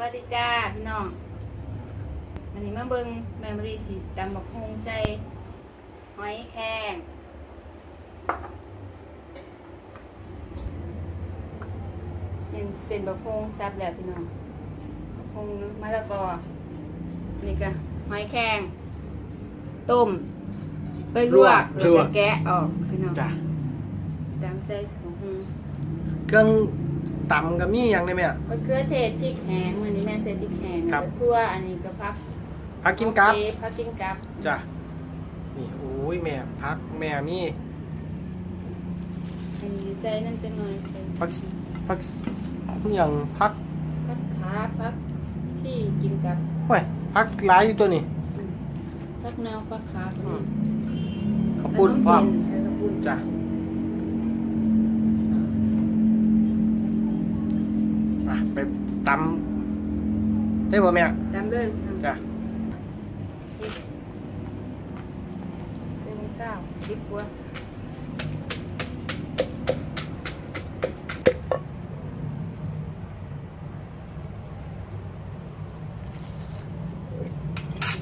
วัสดีจ้าพี่น้องวันนี้มาเบิ่งแมมโมรี่สีตำบักฮุงใส่หอยแครงเห็นเส้นบักฮุงซับแล้วพี่น้องบักฮุงมะละกอนี่ก็หอยแครงต้ม ไปลวกลแล้ววก็กแกะออกพี่น้องจ้ะตำใส่บักฮุงเครื่อง ตำกับมีอย่างได้ไหมอะมะเขือเทศพริกแห้งมื้อนี้แม่ใส่พริกแห้งครับแล้วทั่วอันนี้ก็พักพักกินกับโอเคพักกินกับจ้ะนี่โอ้ยแม่พักแม่มีอันนี้ใส่นั่นเป็นหน่อยใส่พักพักอย่างพักพักขาพักที่กินกับโอ้ยพักหลายอยู่ตัวนี้อืมพักแนวพักขาอืมข้าวปุ้นพร้อมแล้วก็ปุ้นจ้ะ ไปตำได้ป่ะแม่ตามเลยทำจ้ะเส้นเศร้าดิบกว่า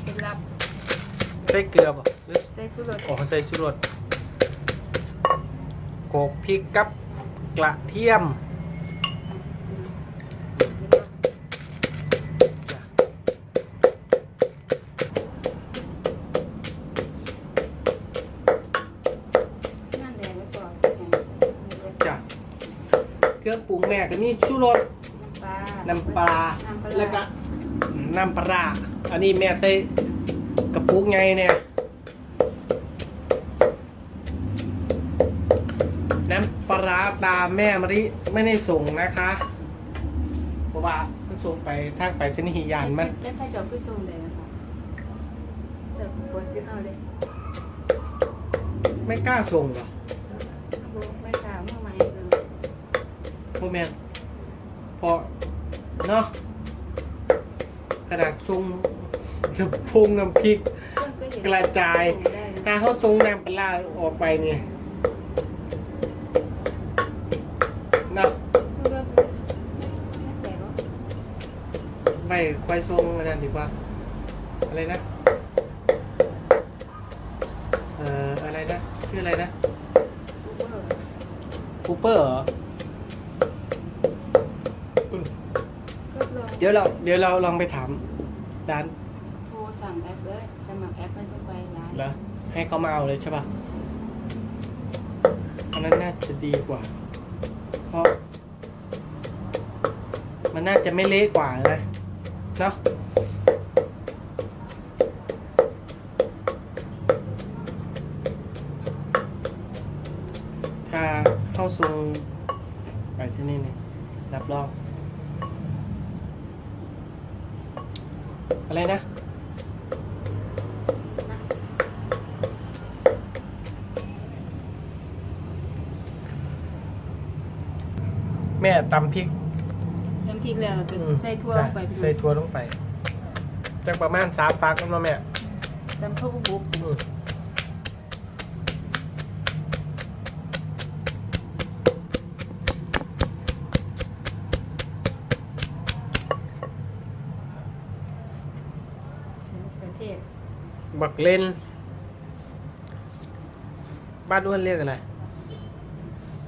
เป็นลับใส่เกลือป่ะหรือใส่สุรสโอ้ใส่ชูรสโขลกพริกกับกระเทียม รื่องปรุงแม่ก็มีชูรสน้ำปลาน้ำปลาน้ำปลาแล้วก็น้ำปลาร้าอันนี้แม่ใส่กระปุกไงเนี่ยน้ำปลาร้าตามแม่มะริไม่ได้ส่งนะคะเพราะว่ามันส่งไปทางไปสนิหิยานมันแล้วใครจะเอาขึ้นทรงเลยนะคะเสิร์ฟบดขึ้นเอาเลยไม่กล้าส่งเหรอ พ่อแม่นพอเนาะขนาดส่งจะพุงน้ำพริก กระจายถ้าเขาส่งน้ำปลาร้าออกไปเนี่ยเนาะไม่ค่อยส่งอันนั้นดีกว่า อะไรนะ เอ่อ อะไรนะ ชื่ออะไรนะคูเปอร์เหรออื เดี๋ยวเราเดี๋ยวเราลองไปถามร้านโทรสั่งแอปเลยสมัครแอปมันก็ไปร้านแล้วให้เขามาเอาเลยใช่ป่ะอันนั้นน่าจะดีกว่า เพราะ มันน่าจะไม่เละกว่านะเนาะถ้าเข้าทรงไปที่นี่นี่รับรอง อะไรนะ แม่ตำพริกน้ำพริกแล้วก็อืมใส่ทั่วลงไปใส่ทั่วลงไปจากประมาณสามฟักแล้วเนาะแม่ตำข้าวบุกอืมใส่มะเขือเทศ บัก เล่นบ้านอ้วนเรียกอะไร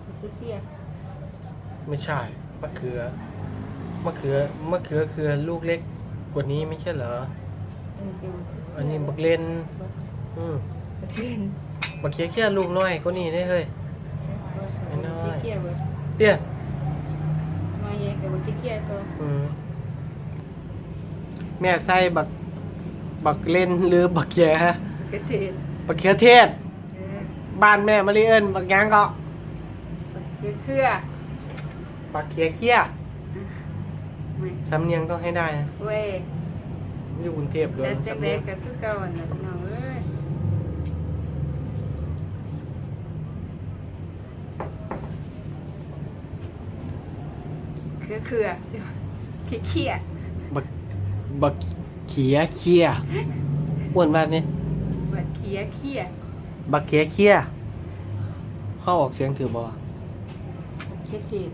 มะเขือเทศไม่ใช่มะเขือมะเขือมะเขือคือลูกเล็กกว่านี้ไม่ใช่เหรอ เออเกี่ยวกับอันนี้บักเล่นบักอืมบักเล่นบักเขียแค่ลูกน้อยก็นี่ได้เฮ้ยบักเขี้ยวบักเตี้ยน้อยแยกกับบักเขี้ยวตัวอืมแม่ใส่บัก บักเล่นหรือบักเขียบักเขือเทศบักเขียเทศ เออบ้านแม่มาริเอิญบักหยังก็บักเขือเครือบักเขียเขี้ยไม่สำเนียงต้องให้ได้นะเว้ยอยู่กรุงเทพด้วยแต่จะสำเบเนียกงกับคือเก่าอันน่ะพี่น้องเอ้ยเครือเครือเขี้ยเขี้ยบักบัก เขียเขี้ยอ้วนมากนี่บักเขี้ยเขี้ยบักเขียเขี้ยเข้าออกเสียงถือบ่บักเขี้ยเทศ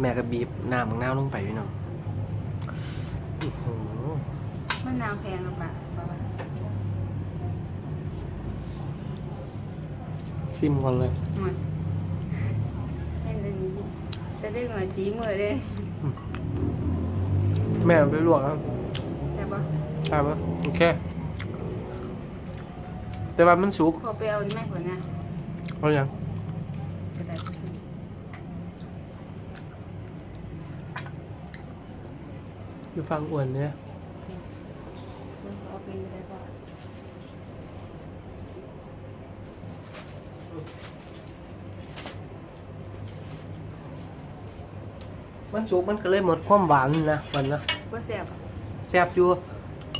แม่ก็บีบน้ำมังนาวลงไปพี่น้องอื้อหือมะนาวแพงหรือเปล่าเพราะว่าซิมก่อนเลยหน่อยให้เรื่องนี้จะได้หน่อยจีมือเลย แม่ไปลวกครับใช่ปะ ใช่ปะโอเค แต่ว่ามันสุกพอไปเอาแม่หัวหน้าเอาอย่างกระดาษทิชชู่อยู่ฟังอ้วนเนี่ยแล้วเอาไปได้ปะมันสุกมันก็เลยหมดความหวานนะมันนะว่าแซ่บอะแซ่บอยู่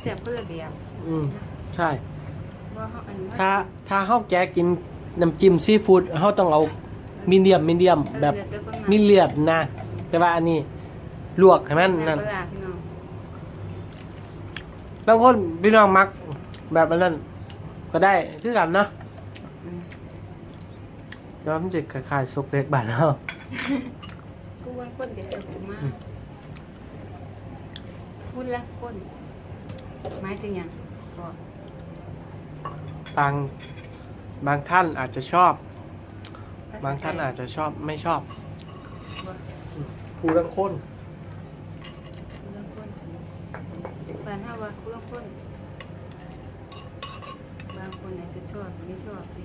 แซ่บเพื่อเบียบอืมใช่ ว่าเขาอันนี้ถ้าถ้าเฮาแกะกินน้ำจิ้มซีฟู้ดเฮาต้องเอามีเดียมมีเดียมแบบมีเลือดนะ แต่ว่าอันนี้ลวกให้มันนั่นั่นนพี่น้องบางคนพี่น้องมักแบบอันนั้น ก็ได้คือกันเนาะอืมแล้วมันจะคล้ายๆซุปเล็กบ้านเฮากูวันก้นเดี๋ยวจะกูมากอืมพูดละก้น ไม้ถึงยังก็บางบางท่านอาจจะชอบ บางท่านอาจจะชอบไม่ชอบว่าผู้ลังคนพูดละก้นบางท่าว่าพูดละก้นบางคนอาจจะชอบไม่ชอบดิ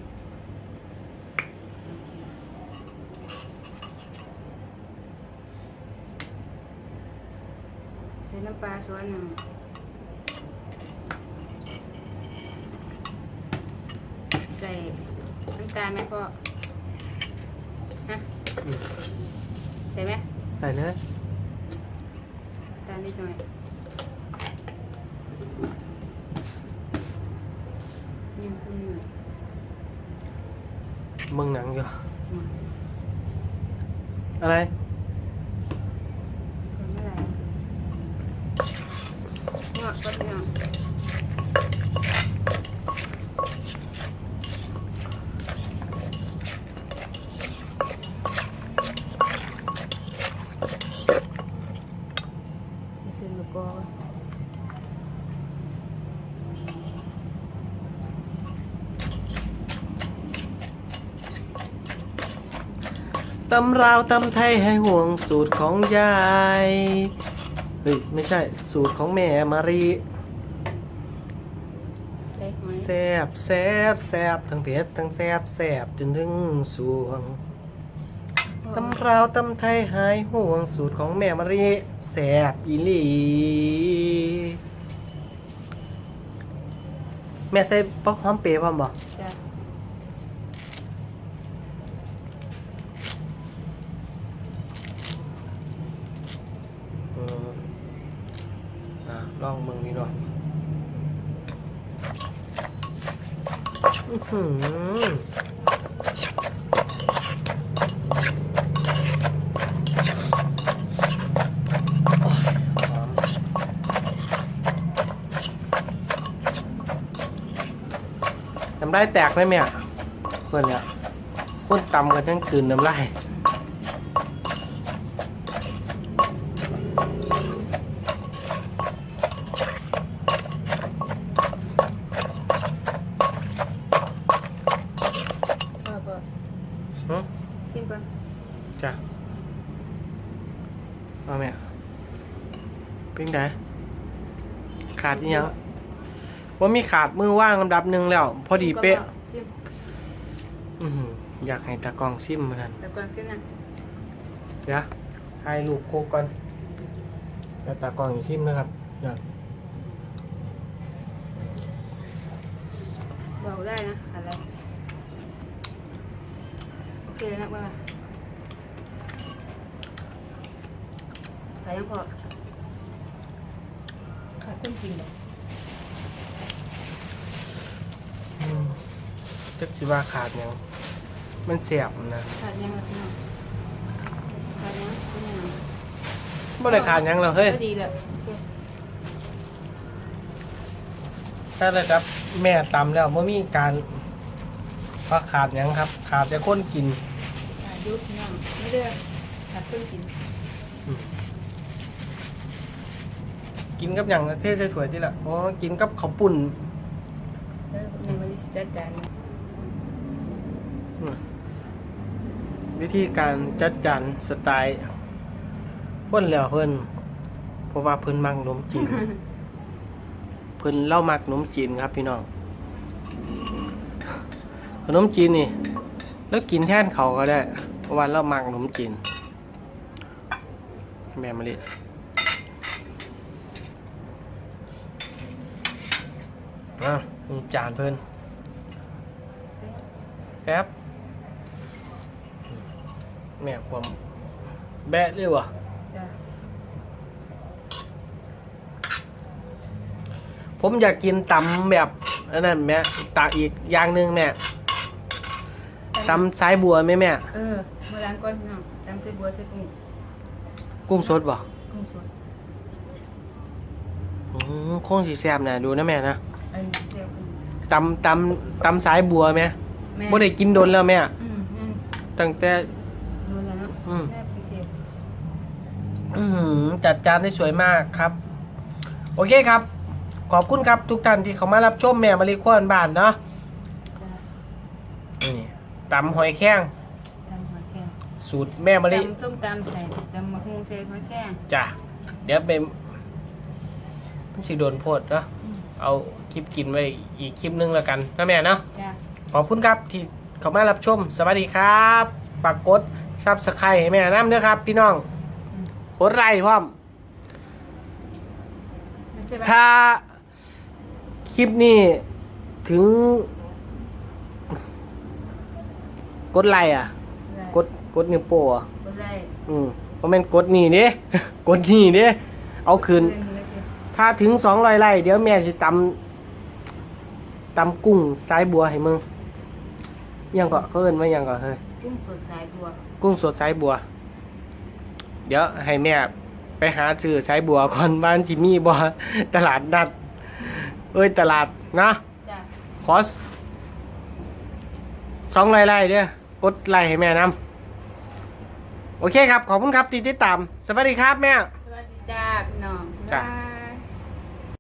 ใส่น้ำปลาช้อนหนึ่งใส่น้ำตาล ไหมพ่อฮะอืมใส่ไหมใส่เลยน้ำตาลนิดหน่อยยังคือหน่อยมึงหนังอยู่อืมอะไร คนเมื่อไหร่งอกก็ยังที่ซื้อมะ กอกตำราวตำไทยให้ห่วงสูตรของยาย เฮ้ย ไม่ใช่ สูตรของแม่มารีใส่หอยแซบแซบแซบทั้งเผ็ดทั้งแซบแซบจนถึงสวงตำราวตำไทยหายห่วงสูตรของแม่มารีแซ บอีหลีแม่ใส่ป๊อกหอมเปรย์พร้อมบ่จ้ะเอออะลองมึงนี่หน่อยอื้อหือโอ้ยหอมน้ำ ลายแตกไหมเมียเพื่อนเนี่ยคนตำกันทั้งคืนน้ำลายพ่อพ่อหึซิมก่อนจ้ะเอาแม่เป็นไงขาดอีหยัง ว่ามีขาดมือว่างลำดับหนึ่งแล้ว พอดีเป๊ะซิมอื้อหืออยากให้ตากล้องซิมเหมือนกันแต่ก่อนซิมนะเดี๋ยวให้ลูกโคกก่อนแล้วตากล้องอีกซิมนะครับเดี๋ยวบอกได้นะอะไรโอเคแล้วนะว่าขายยังพอขายต้นกินเหรออื จักสิว่าขาดหยังมันเสียบนะขายยังล่ะพี่น้องขายยังเป็นยังไงไม่ได้ขาดหยังหรอกเฮ้ยก็ดีแหละโอเคถ้าเลยครับแม่ตำแล้วไม่มีการว่าขาดหยังครับ ขาดแต่คนกิน ขายยุบพี่น้องไม่เด้อขายต้นกินอืมกินกับอย่างเทใส่ถ้วยที่ละอ๋อกินกับข้าวปุ่น เออในวันนี้สิจัดจาน อืม วิธีการจัดจานสไตล์เพิ่นแล้วเพิ่นเพราะว่าเพิ่นมักขนมจีนเพิ่นเล่ามักขนมจีนครับพี่น้องขนมจีนนี่ แล้วกินแทนเขาวก็ได้เพราะว่าเรามักขนมจีนแม่มะลิอะมีจานเพิ่นแป๊บ แม่ความแบะเลยวะจ้ะผมอยากกินตำแบบอันนั้นแม่ตาอีกอย่างหนึ่งแม่ตำสายบัวไหมแม่เออเมื่อร้านก่อนพี่น้องตำใส่บัวใส่กุ้งกุ้งสดบ่กุ้งสดอืมคงสีแซ่บนะดูนะแม่นะอันนี้เซลล์กุ้งตำตำตำสายบัวไหมแม่บ่ได้กินโดนแล้วแม่อืมนั่นตั้งแต่ รู้แล้วเนาะ อืม แม่พี่เทพ อื้อหือ จัดจานได้สวยมากครับ โอเคครับ ขอบคุณครับทุกท่านที่เข้ามารับชมแม่มารีควนบ้านเนาะจ้ะนี่ตำหอยแข้งตำหัวแกงสูตรแม่มารีตำส้มตำใส่ตำมะฮุงใส่หัวแกงจ้ะเดี๋ยวเป็นมันสิโดนโพดเนาะอืมเอาคลิปกินไว้อีกคลิปนึงแล้วกันนะแม่เนาะจ้ะขอบคุณครับที่เข้ามารับชม สวัสดีครับ ฝากกดซับสไครต์ให้แม่น้ำเด้อครับ พี่น้อง อืมกดไลค์พร้อมไม่ใช่ปะถ้าคลิปนี้ถึง กดไลค์อะ กดกดนิ้วโป้อะกดไล่อืมเพราะมันกดนี่เด้ กดนี่เด้ เอาคืน ถ้าถึงสองร้อยไร่เดี๋ยวแม่สิตำตำกุ้งสายบัวให้มึงยังก็เขาเอิ้นว่ายังก็เฮ้ยกุ้งสดสายบัว กุ้งสดสายบัว เดี๋ยวให้แม่ไปหาซื้อสายบัวก่อนบ้านจิมีบัวตลาดนัด เอ้ยตลาดนะจ้ะขอสองไร่ไร่เด้อกดไล่ให้แม่นำโอเคครับ ขอบคุณครับที่ติดตาม สวัสดีครับแม่ สวัสดีจ้าพี่น้องจ้ะบ๊ายบาย